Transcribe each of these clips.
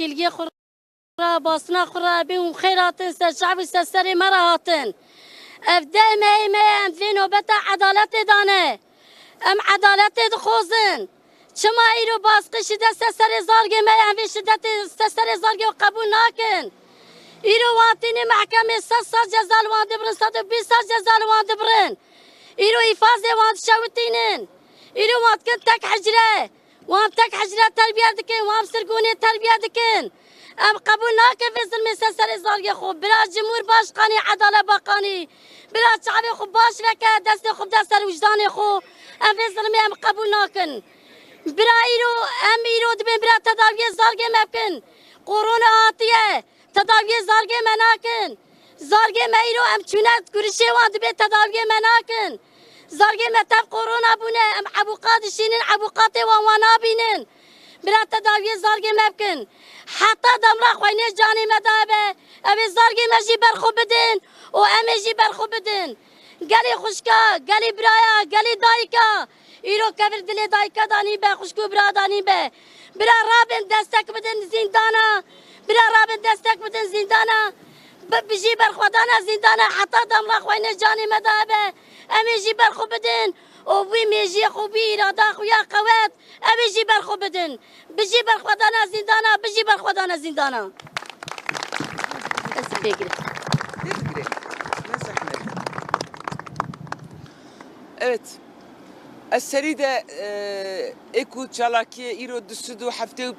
کلگی خورا باسنا خورا بیم خیرات هاتن سر شعب سر سر مرا هاتن اف دائما ایمه ام فی نوبت عدالت دانه ام عدالت دخوزن چما ایرو باسقی شده سر سر زارگی مه ام فی شدت سر سر زارگی و قبول ناکن ایرو واتینی محکمه سر سر جزال وان دبرن سر بی سر جزال وان دبرن ایرو ایفاز وان شوتینن ایرو وان کن تک حجره Vam tek hicre terbiye dikin. Vam sirguni terbiye dikin. Em kabul nakin ve zulmü sesleri zargı خوب. Biraz Cumhurbaşkanı Adalet Bakanı. Biraz şabi خوب baş veke desti خوب destler vicdanı خوب. Em ve zulmü em kabul nakin. Bira iro em iro dibin bira tedaviye zargı mepkin. Korona atiye. Tedaviye zargı menakin. Zargı me iro em çünet gürüşe van dibe tedaviye Zargı me tef korona bune em abukat işinin abukatı van vanabinin. Bira tedaviye zargı mepkin. Hatta damra khoyne cani medabe. Evi zargı meji berxu bidin. O emeji berxu bidin. Geli xuşka, geli biraya, geli dayka. İro kevir dili dayka dani be, xuşku bira dani be. Bira rabin destek bidin zindana. Bira rabin destek bidin zindana. بجي برخودانا زندانا حتى دم خوينا جاني مذابة أمي جي برخو بدن وبي ميجي خوبي إرادة خويا قوات أمي جي برخو بدن بجي برخودانا زندانا بجي برخودانا زندانا بس بيجري Teşekkür ederim. Ne zahmet. Evet. Eseri de e, eku çalaki iro dusudu hafte u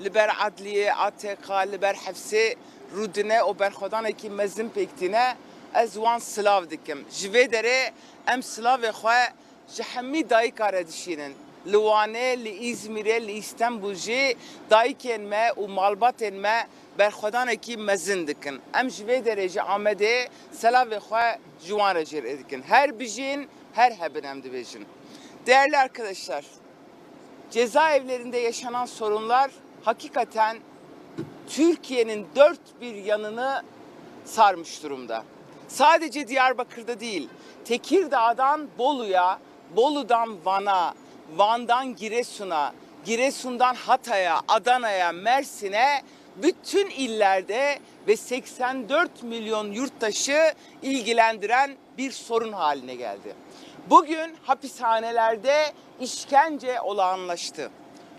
dike liber adliye ATK liber hefsi rudine o berxodan ki mezin pektine ez wan slav dikim. Jive dere em slav xwe ji hemî dayî kare dişînin. Li Wanê, li İzmirê, li İstanbul jî dayîkên me û malbatên me berxwedanekî mezin dikin. Em ji vê derê ji Amedê selavê xwe ji wan re. Her bijîn, her hebin em dibêjin. Değerli arkadaşlar, cezaevlerinde yaşanan sorunlar hakikaten Türkiye'nin dört bir yanını sarmış durumda. Sadece Diyarbakır'da değil, Tekirdağ'dan Bolu'ya, Bolu'dan Van'a, Van'dan Giresun'a, Giresun'dan Hatay'a, Adana'ya, Mersin'e bütün illerde ve 84 milyon yurttaşı ilgilendiren bir sorun haline geldi. Bugün hapishanelerde işkence olağanlaştı.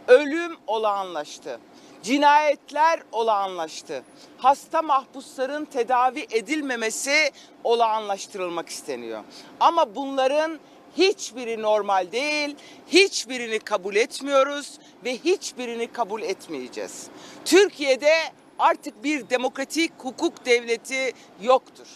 Ölüm olağanlaştı. Cinayetler olağanlaştı. Hasta mahpusların tedavi edilmemesi olağanlaştırılmak isteniyor. Ama bunların hiçbiri normal değil, hiçbirini kabul etmiyoruz ve hiçbirini kabul etmeyeceğiz. Türkiye'de artık bir demokratik hukuk devleti yoktur.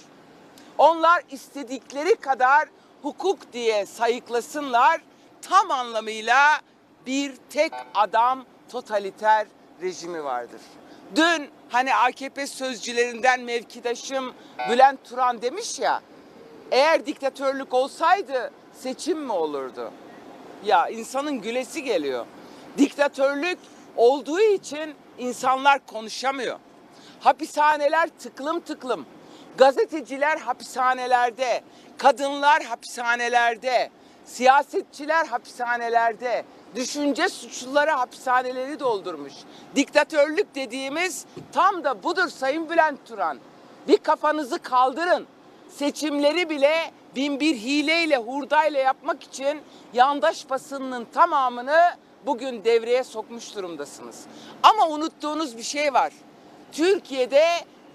Onlar istedikleri kadar hukuk diye sayıklasınlar. Tam anlamıyla bir tek adam totaliter rejimi vardır. Dün hani AKP sözcülerinden mevkidaşım Bülent Turan demiş ya, eğer diktatörlük olsaydı seçim mi olurdu? Ya insanın gülesi geliyor. Diktatörlük olduğu için insanlar konuşamıyor. Hapishaneler tıklım tıklım. Gazeteciler hapishanelerde, kadınlar hapishanelerde, siyasetçiler hapishanelerde, düşünce suçluları hapishaneleri doldurmuş. Diktatörlük dediğimiz tam da budur Sayın Bülent Turan. Bir kafanızı kaldırın. Seçimleri bile bin bir hileyle, hurdayla yapmak için yandaş basınının tamamını bugün devreye sokmuş durumdasınız. Ama unuttuğunuz bir şey var. Türkiye'de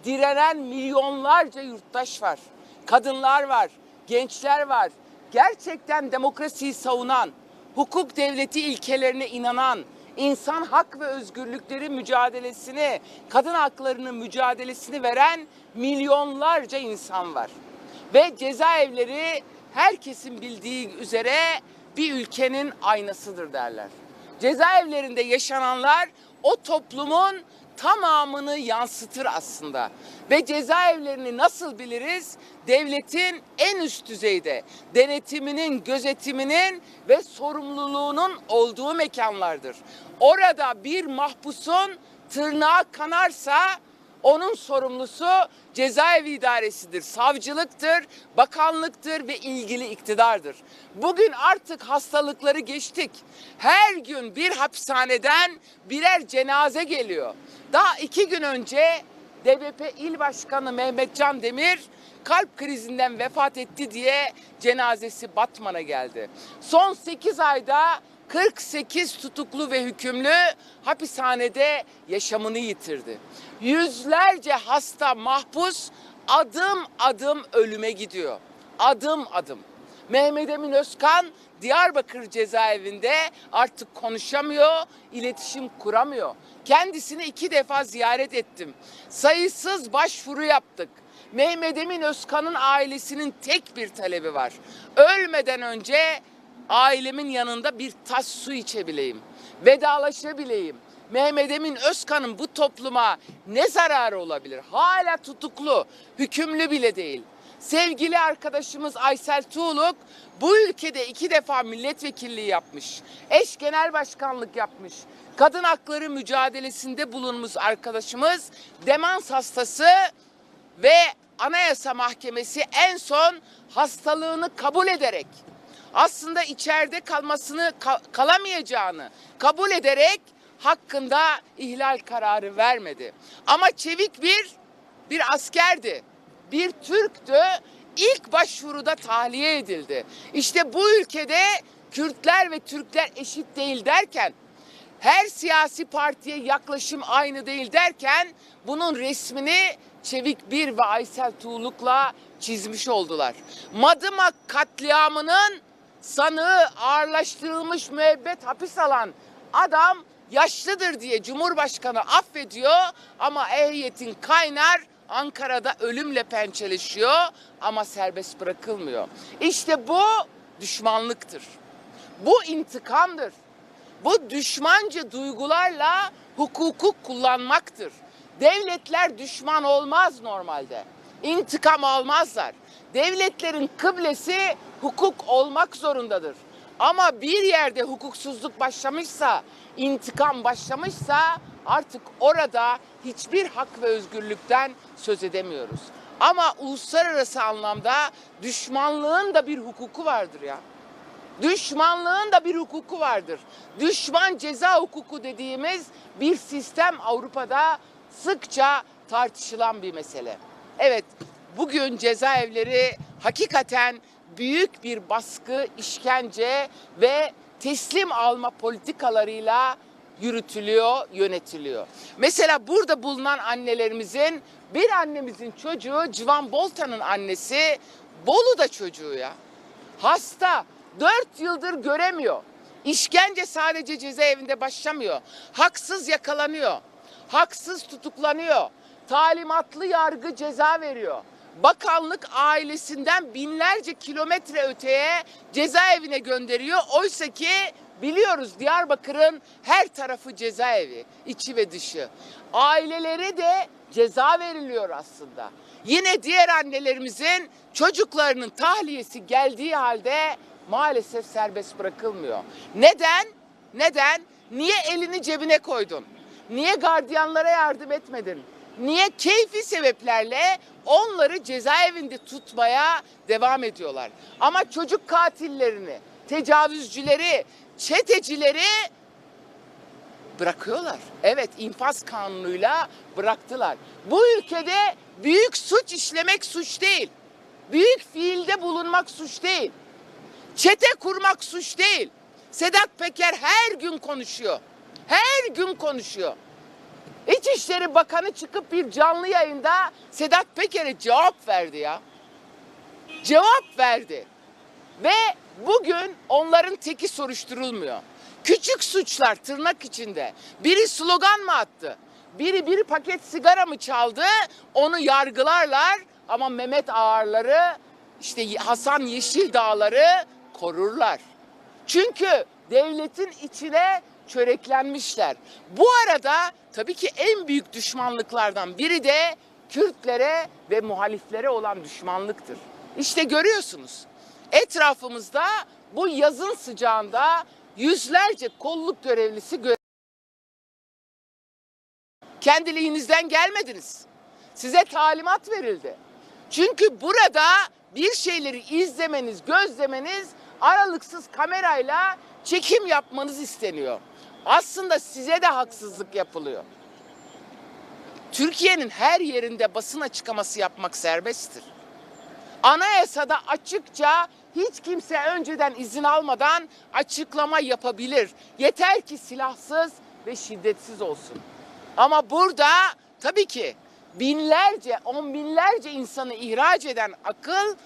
direnen milyonlarca yurttaş var. Kadınlar var, gençler var. Gerçekten demokrasiyi savunan, hukuk devleti ilkelerine inanan, insan hak ve özgürlükleri mücadelesini, kadın haklarının mücadelesini veren milyonlarca insan var. Ve cezaevleri herkesin bildiği üzere bir ülkenin aynasıdır derler. Cezaevlerinde yaşananlar o toplumun tamamını yansıtır aslında. Ve cezaevlerini nasıl biliriz? Devletin en üst düzeyde denetiminin, gözetiminin ve sorumluluğunun olduğu mekanlardır. Orada bir mahpusun tırnağı kanarsa Onun sorumlusu cezaevi idaresidir, savcılıktır, bakanlıktır ve ilgili iktidardır. Bugün artık hastalıkları geçtik. Her gün bir hapishaneden birer cenaze geliyor. Daha iki gün önce DBP İl Başkanı Mehmet Can Demir kalp krizinden vefat etti diye cenazesi Batman'a geldi. Son 8 ayda 48 tutuklu ve hükümlü hapishanede yaşamını yitirdi. Yüzlerce hasta mahpus adım adım ölüme gidiyor. Adım adım. Mehmet Emin Özkan Diyarbakır cezaevinde artık konuşamıyor, iletişim kuramıyor. Kendisini iki defa ziyaret ettim. Sayısız başvuru yaptık. Mehmet Emin Özkan'ın ailesinin tek bir talebi var. Ölmeden önce ailemin yanında bir tas su içebileyim. Vedalaşabileyim. Mehmet Emin Özkan'ın bu topluma ne zararı olabilir? Hala tutuklu, hükümlü bile değil. Sevgili arkadaşımız Aysel Tuğluk bu ülkede iki defa milletvekilliği yapmış. Eş genel başkanlık yapmış. Kadın hakları mücadelesinde bulunmuş arkadaşımız demans hastası ve Anayasa Mahkemesi en son hastalığını kabul ederek aslında içeride kalmasını ka- kalamayacağını kabul ederek hakkında ihlal kararı vermedi. Ama çevik bir bir askerdi. Bir Türktü. İlk başvuruda tahliye edildi. İşte bu ülkede Kürtler ve Türkler eşit değil derken her siyasi partiye yaklaşım aynı değil derken bunun resmini Çevik Bir ve Aysel Tuğluk'la çizmiş oldular. Madımak katliamının sanığı ağırlaştırılmış müebbet hapis alan adam yaşlıdır diye Cumhurbaşkanı affediyor ama ehliyetin kaynar Ankara'da ölümle pençeleşiyor ama serbest bırakılmıyor. İşte bu düşmanlıktır. Bu intikamdır. Bu düşmanca duygularla hukuku kullanmaktır. Devletler düşman olmaz normalde. İntikam almazlar. Devletlerin kıblesi hukuk olmak zorundadır. Ama bir yerde hukuksuzluk başlamışsa, intikam başlamışsa artık orada hiçbir hak ve özgürlükten söz edemiyoruz. Ama uluslararası anlamda düşmanlığın da bir hukuku vardır ya. Düşmanlığın da bir hukuku vardır. Düşman ceza hukuku dediğimiz bir sistem Avrupa'da sıkça tartışılan bir mesele. Evet, bugün cezaevleri hakikaten büyük bir baskı, işkence ve teslim alma politikalarıyla yürütülüyor, yönetiliyor. Mesela burada bulunan annelerimizin bir annemizin çocuğu Civan Bolta'nın annesi Bolu'da çocuğu ya. Hasta. Dört yıldır göremiyor. İşkence sadece cezaevinde başlamıyor. Haksız yakalanıyor. Haksız tutuklanıyor. Talimatlı yargı ceza veriyor. Bakanlık ailesinden binlerce kilometre öteye cezaevine gönderiyor. Oysa ki biliyoruz Diyarbakır'ın her tarafı cezaevi, içi ve dışı. Ailelere de ceza veriliyor aslında. Yine diğer annelerimizin çocuklarının tahliyesi geldiği halde maalesef serbest bırakılmıyor. Neden? Neden? Niye elini cebine koydun? Niye gardiyanlara yardım etmedin? Niye keyfi sebeplerle onları cezaevinde tutmaya devam ediyorlar? Ama çocuk katillerini, tecavüzcüleri, çetecileri bırakıyorlar. Evet infaz kanunuyla bıraktılar. Bu ülkede büyük suç işlemek suç değil. Büyük fiilde bulunmak suç değil. Çete kurmak suç değil. Sedat Peker her gün konuşuyor. Her gün konuşuyor. İçişleri Bakanı çıkıp bir canlı yayında Sedat Peker'e cevap verdi ya. Cevap verdi. Ve bugün onların teki soruşturulmuyor. Küçük suçlar tırnak içinde. Biri slogan mı attı? Biri bir paket sigara mı çaldı? Onu yargılarlar ama Mehmet Ağarları işte Hasan Yeşil Dağları korurlar. Çünkü devletin içine çöreklenmişler. Bu arada tabii ki en büyük düşmanlıklardan biri de Kürtlere ve muhaliflere olan düşmanlıktır. İşte görüyorsunuz etrafımızda bu yazın sıcağında yüzlerce kolluk görevlisi gö- kendiliğinizden gelmediniz. Size talimat verildi. Çünkü burada bir şeyleri izlemeniz, gözlemeniz aralıksız kamerayla çekim yapmanız isteniyor. Aslında size de haksızlık yapılıyor. Türkiye'nin her yerinde basın açıklaması yapmak serbesttir. Anayasada açıkça hiç kimse önceden izin almadan açıklama yapabilir. Yeter ki silahsız ve şiddetsiz olsun. Ama burada tabii ki binlerce, on binlerce insanı ihraç eden akıl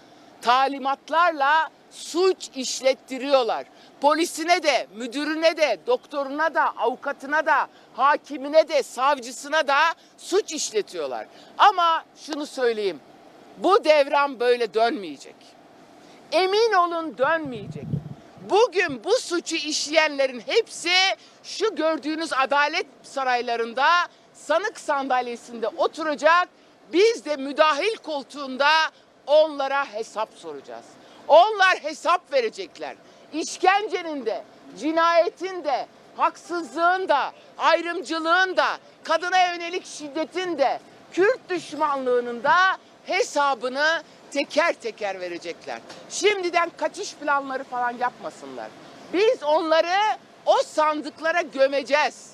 talimatlarla suç işlettiriyorlar. Polisine de, müdürüne de, doktoruna da, avukatına da, hakimine de, savcısına da suç işletiyorlar. Ama şunu söyleyeyim. Bu devran böyle dönmeyecek. Emin olun dönmeyecek. Bugün bu suçu işleyenlerin hepsi şu gördüğünüz adalet saraylarında sanık sandalyesinde oturacak. Biz de müdahil koltuğunda onlara hesap soracağız. Onlar hesap verecekler. İşkencenin de, cinayetin de, haksızlığın da, ayrımcılığın da, kadına yönelik şiddetin de, Kürt düşmanlığının da hesabını teker teker verecekler. Şimdiden kaçış planları falan yapmasınlar. Biz onları o sandıklara gömeceğiz.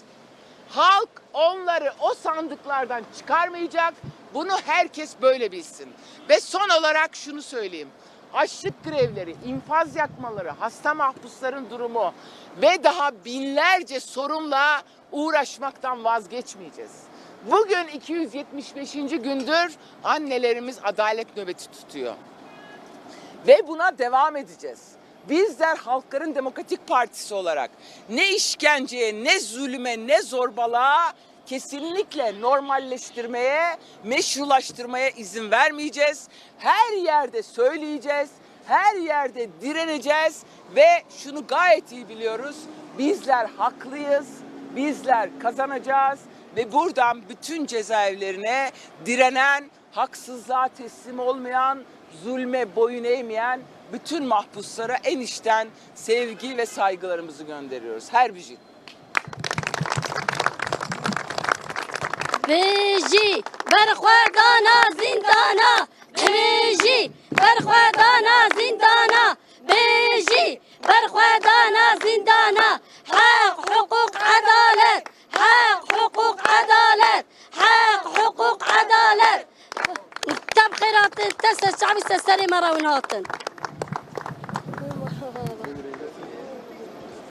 Halk onları o sandıklardan çıkarmayacak. Bunu herkes böyle bilsin. Ve son olarak şunu söyleyeyim. Açlık grevleri, infaz yakmaları, hasta mahpusların durumu ve daha binlerce sorunla uğraşmaktan vazgeçmeyeceğiz. Bugün 275. gündür annelerimiz adalet nöbeti tutuyor. Ve buna devam edeceğiz. Bizler Halkların Demokratik Partisi olarak ne işkenceye, ne zulüme, ne zorbalığa kesinlikle normalleştirmeye, meşrulaştırmaya izin vermeyeceğiz. Her yerde söyleyeceğiz, her yerde direneceğiz ve şunu gayet iyi biliyoruz. Bizler haklıyız, bizler kazanacağız ve buradan bütün cezaevlerine direnen, haksızlığa teslim olmayan, zulme boyun eğmeyen bütün mahpuslara en içten sevgi ve saygılarımızı gönderiyoruz. Her vücut. Viji berxwedana zindana Viji berxwedana zindana Viji berxwedana zindana هاتن تسا الشعب السساني مرة